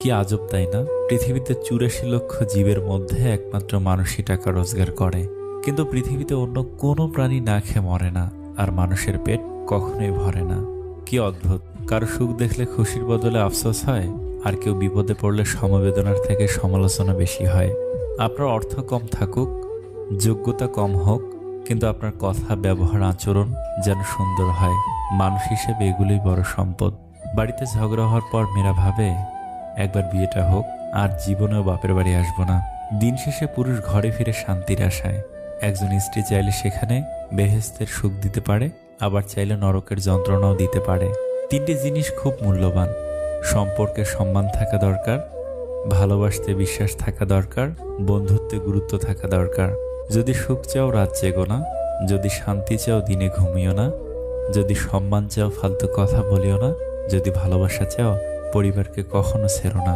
কি আজব, তাই না? পৃথিবীতে চুরাশি লক্ষ জীবের মধ্যে একমাত্র মানুষই টাকা রোজগার করে। কিন্তু পৃথিবীতে অন্য কোনো প্রাণী না খেয়ে মরে না, আর মানুষের পেট কখনোই ভরে না। কি অদ্ভুত! কারও সুখ দেখলে খুশির বদলে আফসোস হয়, আর কেউ বিপদে পড়লে সমবেদনার থেকে সমালোচনা বেশি হয়। আপনার অর্থ কম থাকুক, যোগ্যতা কম হোক, কিন্তু আপনার কথা, ব্যবহার, আচরণ যেন সুন্দর হয়। মানুষ হিসেবে এগুলোই বড় সম্পদ। বাড়িতে ঝগড়া হওয়ার পর মেয়েরা ভাবে একবার বিয়েটা হোক, আর জীবনেও বাপের বাড়ি আসব না। দিন শেষে পুরুষ ঘরে ফিরে শান্তির আশায়। একজন স্ত্রী চাইলে সেখানে বেহেস্তের সুখ দিতে পারে, আবার চাইলে নরকের যন্ত্রণাও দিতে পারে। তিনটি জিনিস খুব মূল্যবান। সম্পর্কে সম্মান থাকা দরকার, ভালোবাসতে বিশ্বাস থাকা দরকার, বন্ধুত্বে গুরুত্ব থাকা দরকার। যদি সুখ চাও রাত জেগো না, যদি শান্তি চাও দিনে ঘুমিও না, যদি সম্মান চাও ফালতু কথা বলিও না, যদি ভালোবাসা চাও পরিবারকে কখনো ছেড়ো না।